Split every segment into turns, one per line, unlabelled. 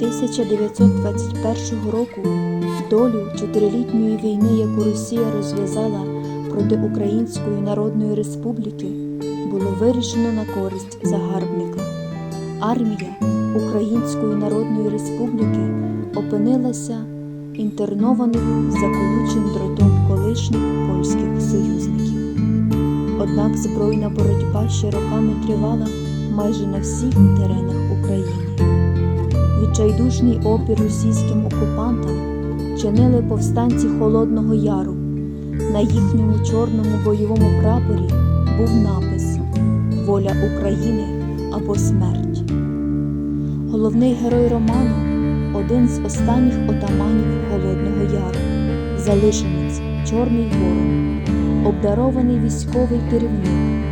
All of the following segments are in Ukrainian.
1921 року долю чотирилітньої війни, яку Росія розв'язала проти Української Народної Республіки, було вирішено на користь загарбника. Армія Української Народної Республіки опинилася інтернованою заколючим дротом колишніх польських союзників. Однак збройна боротьба ще роками тривала майже на всіх теренах України. Відчайдушний опір російським окупантам чинили повстанці Холодного Яру. На їхньому чорному бойовому прапорі був напис Воля України або смерть. Головний герой роману один з останніх отаманів Холодного Яру, залишенець Чорний Ворон, обдарований військовий керівник,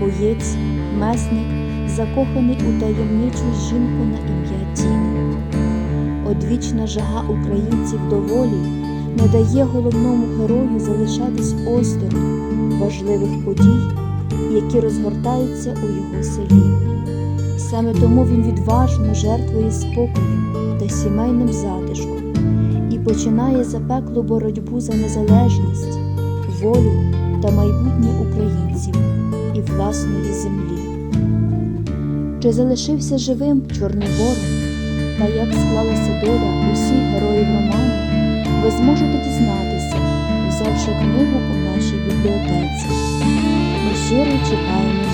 боєць, месник, закоханий у таємничу жінку на ім'я Тіна. Одвічна жага українців до волі не дає головному герою залишатись осторонь важливих подій, які розгортаються у його селі. Саме тому він відважно жертвує спокоєм та сімейним затишком і починає запеклу боротьбу за незалежність, волю та майбутнє українців і власної землі. Чи залишився живим Чорний Ворон та як склалася доля усіх героїв роману, ви зможете дізнатися, взявши книгу у нашій бібліотеці. Ми щиро чекаємо